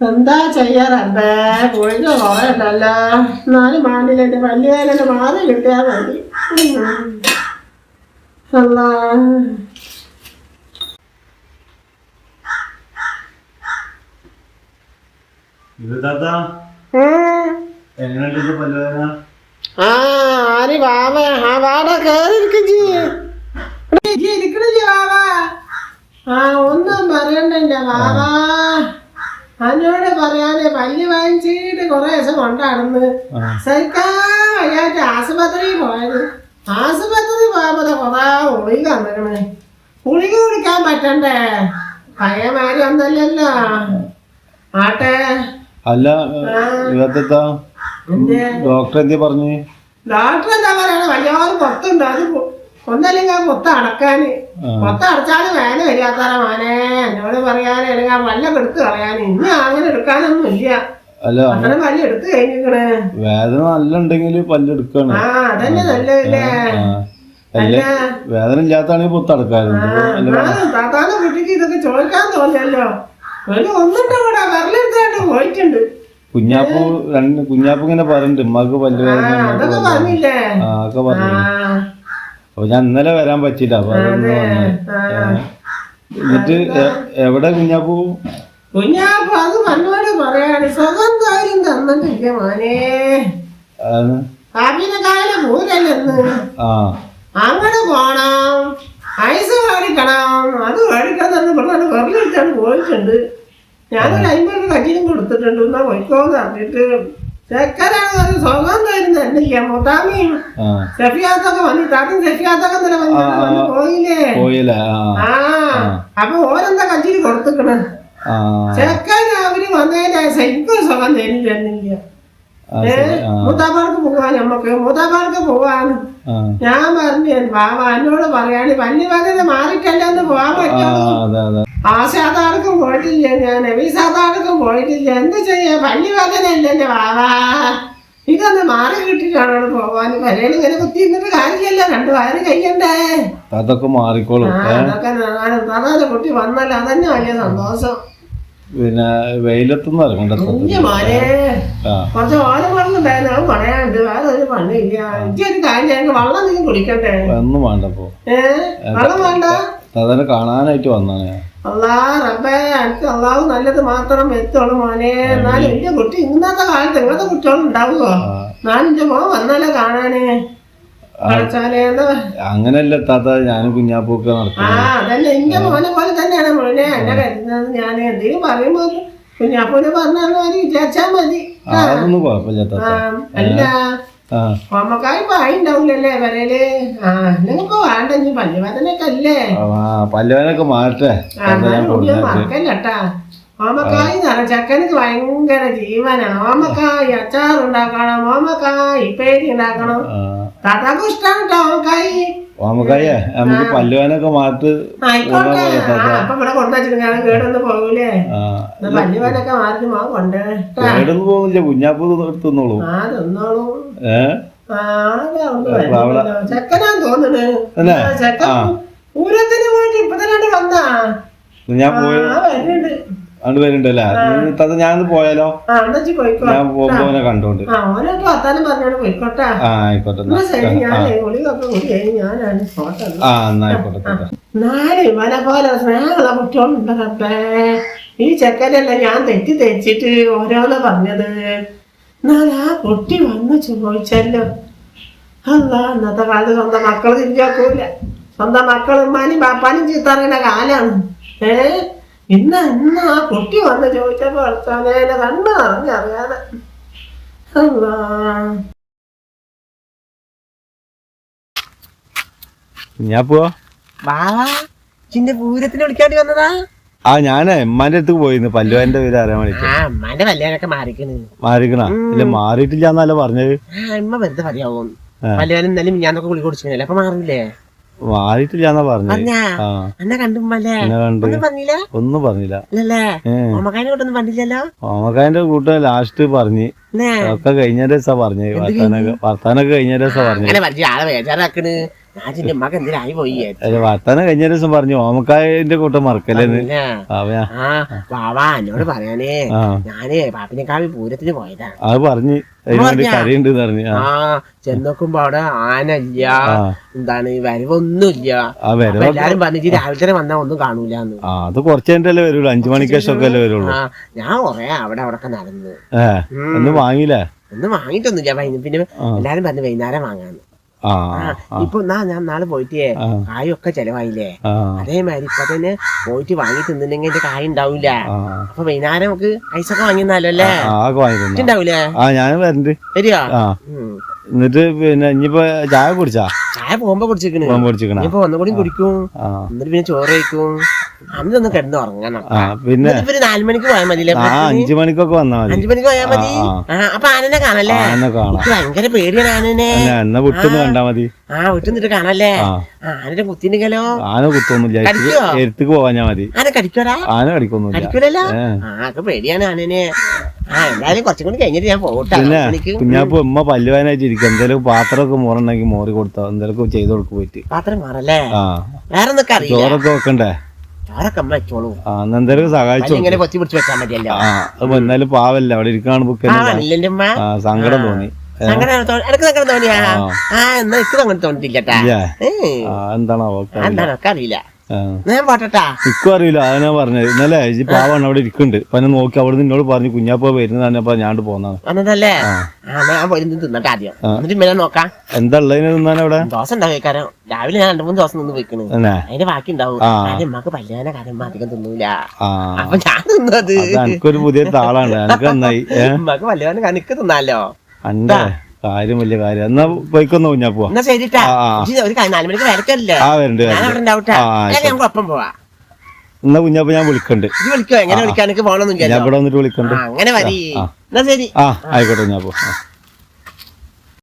എന്താ ചെയ്യാറേ? കുഴിഞ്ഞ കുറയണ്ടല്ലോ എന്നാലും മാണ്ടില്ല എന്റെ പല്ലുവേദന മാറി കിട്ടിയാൽ മതി. അല്ല ആ ആര് വാവ? ആ വാട കേറിയിരിക്കും ജി. ഇരിക്കണില്ലേ വാവ. ആ ഒന്നും പറയണ്ട വാവ. അതിനോട് പറയാന് പല്ല് വാങ്ങിച്ചിട്ട് കുറെ ദിവസം കൊണ്ടാടുന്നു. സഹിക്കാൻ വയ്യാട്ട് ആശുപത്രിയിൽ പോയത്. ആശുപത്രി പോയപ്പോ കൊറേ ഉളിക തന്നിക്കണേ ഉളിക കുടിക്കാൻ പറ്റണ്ടേ? പഴയ മാതിരി ഒന്നല്ലല്ലോ ആട്ടെ. അല്ല ഇവത്തെത്താ ഡോക്ടർ എന്തേ പറഞ്ഞു? ഡോക്ടർ എന്താ പറയണ? വല്ലവരും പുറത്തുണ്ട്. അത് ഒന്നല്ലെങ്കിൽ ആ പൊത്ത് അടക്കാന് മൊത്തം അടച്ചാൽ വേന വരിയാത്താറ മോനെ. എന്നോട് പറയാൻ അല്ലെങ്കിൽ വല്ലം എടുത്ത് കളയാൻ. ഇനി അങ്ങനെ എടുക്കാനൊന്നും ഇല്ല. അല്ല എടുത്ത് വേദന നല്ല ഉണ്ടെങ്കിൽ പല്ലെടുക്കാണ് ആ അതന്നെ നല്ലതല്ലേ? വേദന ഇല്ലാത്താണെങ്കിൽ താത്താന്റെ കുട്ടിക്ക് ഇതൊക്കെ ചോദിക്കാൻ തോന്നിയല്ലോ ഒരു ഒന്നുണ്ട് ഇവിടെ വിരലെടുത്തായിട്ട് പോയിട്ടുണ്ട്. കുഞ്ഞാപ്പു രണ്ട് കുഞ്ഞാപ്പു ഇങ്ങനെ പറഞ്ഞിട്ടുണ്ട് ഉമ്മക്ക് പല്ലുവേദന ആ ഒക്കെ പറഞ്ഞു അപ്പൊ ഞാൻ ഇന്നലെ വരാൻ പറ്റിയില്ല അപ്പൊ അതൊന്ന് വന്നു. എന്നിട്ട് എവിടെ കുഞ്ഞാപ്പൂ? കുഞ്ഞാപ്പൂ അത് പറയാണ്. കാര്യം തന്നിട്ടില്ല മോനെ. അങ്ങോട്ട് പോണം. ഐസ് മേടിക്കണം അത് തന്നെ ഇവിടെ വെറുതെടുത്താണ് പോയിട്ടുണ്ട്. ഞാനൊരു അമ്പത് കച്ചിനും കൊടുത്തിട്ടുണ്ട്. എന്നാ പോയിക്കോന്ന് പറഞ്ഞിട്ട് ചെക്കനാണ് ഒരു സുഖം കാര്യം തന്നില്ല മുത്താമിയും ആ. സെഫിയാത്തൊക്കെ വന്നു താത്തും സെഫിയാത്തൊക്കെ തന്നെ വന്നു വന്ന് പോയില്ലേ? പോയില്ലേ? ആ. ആ. അപ്പൊ ഓരെന്താ കച്ചിന് കൊടുത്തിക്കണേ? ആ. ചെക്കൻ അവർ വന്നതിന്റെ ശരിക്കും സുഖം തരുന്നില്ല ആ ശരി. ആ. മൂത്താപ്പാർക്ക് പോവാൻ നമ്മക്ക്. മൂത്താപ്പാർക്ക് പോവാൻ ആ. ഞാൻ പറഞ്ഞു ബാബ എന്നോട് പറയാണ്. വലിയ പറഞ്ഞത് മാറിയിട്ടല്ല എന്ന് പോവാൻ ആ ആശാദാർക്കും പോയിട്ടില്ല ഞാൻ വിസാദാർക്കും പോയിട്ടില്ല. എന്ത് ചെയ്യാ? പള്ളി വേദന അല്ല വാവാ. ഇതൊന്ന് മാറി കിട്ടിട്ടാണ് പോവാൻ. വരയിൽ ഇങ്ങനെ കുത്തി നിന്നിട്ട് കാര്യമില്ല രണ്ടു വയറ് കഴിക്കണ്ടേ അതൊക്കെ മാറിക്കോളും. അതൊക്കെ അതായത് കുട്ടി വന്നല്ല. അതന്നെ വലിയ സന്തോഷം. പിന്നെ വെയിലത്തൊന്നും ഇറങ്ങണ്ട കുറച്ച് ഓല പറഞ്ഞിട്ടുണ്ടായിരുന്നു അത് പറയാണ്ട് വേറെ ഒരു പണിയില്ല എനിക്കൊരു കാര്യം വെള്ളം നീ കുടിക്കട്ടെ ഒന്നും വേണ്ടപ്പോ ഏഹ് വെള്ളം വേണ്ട? അതന്നെ കാണാനായിട്ട് വന്നാണ് ഞാൻ. റബ്ബേ അള്ളാഹു നല്ലത് മാത്രം എത്തുള്ളൂ മോനെ. എന്നാലും എന്റെ കുട്ടി ഇന്നത്തെ കാലത്ത് ഇങ്ങനത്തെ കുട്ടികളും ഉണ്ടാവുമോ ആ, ഞാൻ എന്റെ മോൻ വന്നാലേ കാണാനേ. അങ്ങനെയല്ല താത്ത ഞാനും കുഞ്ഞാപ്പൊക്കെ ആ അതന്നെ എന്റെ മോനെ പോലെ തന്നെയാണ് മോനെ. എന്നെ കരുതുന്നത് ഞാൻ എന്തെങ്കിലും പറയുമ്പോ കുഞ്ഞാപ്പൂനെ പറഞ്ഞാൽ മതി. അതൊന്നും കുഴപ്പമില്ല ആ. താത്ത. അല്ല പല്ലുവേനൊക്കെ മാറട്ടെ. ഓമക്കായി ചക്കനക്ക് ഭയങ്കര ജീവനാണ് ഓമക്കായി അച്ചാറുണ്ടാക്കണം ഓമക്കായി പേരി ഉണ്ടാക്കണം. താത്താക്കും ഇഷ്ടമാണ് കേട്ടോ ഓമക്കായി ഓമക്കായ നമുക്ക് പല്ലുവാനൊക്കെ കൊണ്ടുവച്ചിട്ട് കേടൊന്ന് പോകുന്നില്ല. കുഞ്ഞാപ്പ് തിന്നോളൂ. ഏഹ് ഞാൻ പോയി ആ വരുന്നുണ്ട്. അങ്ങോട്ട് വരുന്നുണ്ടല്ലേ? താത്ത ഞാൻ പോയാലോ? ഞാൻ പോകുമ്പോ അവനെ കണ്ടോണ്ട്. ആ ആയിക്കോട്ടെ ആ. എന്നാ. ആയിക്കോട്ടെ താത്ത ഈ ചെക്കനല്ല ഞാൻ തെറ്റി തെച്ചിട്ട് ഓരോന്ന് പറഞ്ഞത്. എന്നാൽ ആ കുട്ടി വന്ന് ചോദിച്ചല്ലോ. അല്ല ഇന്നത്തെ കാലത്ത് സ്വന്തം മക്കൾ തിരിഞ്ഞാക്കൂല. സ്വന്തം മക്കളും ഉമ്മാനും ബാപ്പാനും ചീത്തറിയുന്ന കാലാണ്. ഏ? ഇന്ന് ഇന്ന് ആ കുട്ടി വന്ന് ചോദിച്ചപ്പോ അടുത്താനെ കണ്ണ് അറിഞ്ഞറിയാതെ ഞാൻ പോവാ. ബാവാ ചിന്റെ പൂരത്തിന് വിളിക്കാണ്ടി വന്നതാ. ആ ഞാനേ ഉമ്മാന്റെ അടുത്ത് പോയിന്ന് പല്ലുവാന്റെ പേര് അറിയാൻ വേണ്ടിട്ട്. ആ അമ്മാന്റെ കല്യാണൊക്കെ മാറിക്കണ്. മാറിക്കണ? ഇല്ല മാറിയിട്ടില്ല എന്നല്ല പറഞ്ഞത്? ആ അമ്മ വെറുതെ പറയാവോ. കല്യാണം ഇന്നലെ ഞാനൊക്കെ കുളി കുടിച്ചില്ലേ അപ്പൊ മാറില്ലേ മാറിയിട്ടില്ല എന്നാ പറഞ്ഞത് പറഞ്ഞാ എന്നെ കണ്ടുമ്മല്ലേ ഒന്നും പറഞ്ഞില്ല? ഓമക്കായന്റെ കൂട്ടം ലാസ്റ്റ് പറഞ്ഞു. ഒക്കെ കഴിഞ്ഞ ദിവസം പറഞ്ഞു. വർത്താനൊക്കെ വർത്താനൊക്കെ കഴിഞ്ഞ ദിവസം പറഞ്ഞു. ആളെ മകൻ എന്തിനായി പോയി വർത്താനം കഴിഞ്ഞ ദിവസം പറഞ്ഞു ഓമക്കായന്റെ കൂട്ടം മറക്കല്ലേന്ന് ആ വാവാ എന്നോട് പറയാനേ ഞാൻ പാപ്പിനെക്കാവി പൂരത്തിന് പോയതാ അത് പറഞ്ഞു കരയുണ്ട് പറഞ്ഞു ആ. ചെന്നോക്കുമ്പോ അവിടെ ആന ഇല്ല ആ. എന്താണ് വരവൊന്നുമില്ല. എല്ലാരും പറഞ്ഞു രാവിലെ തന്നെ വന്നാ ഒന്നും കാണൂല അത് കുറച്ച് കഴിഞ്ഞിട്ടല്ലേ വരുള്ളൂ അഞ്ചു മണിക്ക് ശേഷമൊക്കെ അല്ലേ വരുള്ളൂ. ഞാൻ കൊറേ അവിടെ അവിടെ നടന്നു. ഒന്നും വാങ്ങിയില്ല? ഒന്നും വാങ്ങിട്ടൊന്നുമില്ല പിന്നെ എല്ലാരും പറഞ്ഞു വൈകുന്നേരം വാങ്ങാന്ന്. ഇപ്പൊ നാ ഞാൻ നാളെ പോയിട്ടേ. കായൊക്കെ ചെലവായില്ലേ? അതേമാതിരി ഇപ്പൊ തന്നെ പോയിട്ട് വാങ്ങി തിന്നില്ലെങ്കിൽ എന്റെ കായ ഉണ്ടാവൂല ആ. അപ്പൊ വൈകുന്നേരം നമുക്ക് ഐസൊക്കെ വാങ്ങിന്നാലോ അല്ലേ? ആ ഒക്കെ വാങ്ങിക്കുന്നു ഉണ്ടാവൂലേ ഞാൻ വരണ്ട്. എന്നിട്ട് പിന്നെ ഇനിയിപ്പോ ചായ കുടിച്ചാ? ചായ പോകുമ്പോ കുടിച്ചിരിക്കണേ. പോകുമ്പോ കുടിച്ചിക്കണ ഇപ്പൊ ഒന്നുകൂടി കുടിക്കും. എന്നിട്ട് പിന്നെ ചോറ് കഴിക്കും. അന്നൊന്ന് കിടന്ന് ഉറങ്ങണം ആ പിന്നെ? ഇവർ നാല് മണിക്ക് പോയാൽ മതിയില്ലേ? ആ അഞ്ചു മണിക്കൊക്കെ വന്നാ മതി. അഞ്ചു മണിക്ക് പോയാൽ മതി. ആ, ആ അപ്പൊ ആനനെ കാണല്ലേ? ആനെ കാണാം. എനിക്ക് ഭയങ്കര പേടിയാണ് ആനനെ. അല്ല എന്നാ വിട്ടൊന്ന് കണ്ടാ മതി. ആ വീട്ടിൽ നിന്നിട്ട് കാണല്ലേ? ആ. ആ ആനന്റെ കുത്തിണ്ടെങ്കിലോ ആന കുത്തൊന്നുമില്ല. കടിക്കോ? എരുത്തേക്ക് മതി. ആന കടിക്കോടാ ആന കടിക്കൊന്നുമില്ല. കടിക്കൂലല്ലോ? ഏ. ആ ഒക്കെ പേടിയാണ് ആനനെ. ആ എന്തായാലും കുറച്ചും കൂടി കഴിഞ്ഞിട്ട് ഞാൻ പോകട്ടെ പിന്നെ മണിക്ക്. കുഞ്ഞാപ്പ് ഉമ്മ പല്ലുവാനായിട്ട് ഇരിക്കും എന്തെങ്കിലും പാത്രമൊക്കെ മോറുണ്ടെങ്കിൽ മോറി കൊടുത്തോ. എന്തെങ്കിലും ചെയ്തു കൊടുക്കും പോയിട്ട്. പാത്രം മാറല്ലേ? ആ. വേറെ ഒന്നൊക്കെ അറിയില്ല. ചോറൊക്കെ വെക്കണ്ടേ? ചോറൊക്കെ അമ്മ വെച്ചോളൂ സഹായിച്ചു ഇങ്ങനെ കൊത്തി പിടിച്ച് വെച്ചാൽ മതിയല്ലോ. എന്നാലും പാവല്ല അവിടെ ഇരിക്കാണ് ബുക്ക് സങ്കടം തോന്നി. എന്താണോ? അറിയില്ല ഞാൻ പോട്ടട്ടാ. എനിക്കും അറിയില്ല അത് ഞാൻ പറഞ്ഞത്. ഇന്നലെ ഈ പാവാണ് അവിടെ ഇരിക്കുന്നുണ്ട്. അപ്പൊ എന്നെ നോക്കി അവിടെ നിന്നോട് പറഞ്ഞു കുഞ്ഞാപ്പ വരുന്നതാണ് അപ്പൊ ഞാണ്ട് പോന്നാണ്. വന്നതല്ലേ? ഞാൻ പോയി ഇരുന്ന് തിന്നട്ടെ ആദ്യം. എന്നിട്ട് നോക്കാം. എന്താ ഉള്ളതിന് തിന്നാൻ അവിടെ ദോശ ഉണ്ടാവും രാവിലെ ഞാൻ രണ്ടു മൂന്ന് ദിവസം നിന്ന് വെക്കണ് തന്നെ. അതിന്റെ ബാക്കി ഉണ്ടാവും. ആ. അതിന്റെ ഉമ്മക്ക് കാര്യം അധികം തിന്നൂല. ആ. അപ്പൊ ഞാൻ തിന്നത്. എനിക്കൊരു പുതിയ താളാണ്. എനിക്ക് നന്നായി. ഏ? ഉമ്മക്ക് കണിക്ക് തിന്നാലോ. കാര്യം വലിയ കാര്യം. എന്നാ പോയിക്കൊന്ന് കുഞ്ഞാപ്പോ എന്നാ ശരിട്ടാ. ഒരു ക- നാല് മണിക്ക് വരക്കല്ലേ? ആ ഞാൻ ഒപ്പം പോവാ. എന്നാ കുഞ്ഞാപ്പ ഞാൻ വിളിക്കണ്ട്. വിളിക്കോ? എങ്ങനെ ഞാൻ ഇവിടെ വന്നിട്ട് വിളിക്കണ്ട്. ആ, അങ്ങനെ വരി. എന്നാ ശരി. ആ ആയിക്കോട്ടെ ഞാൻ ആ.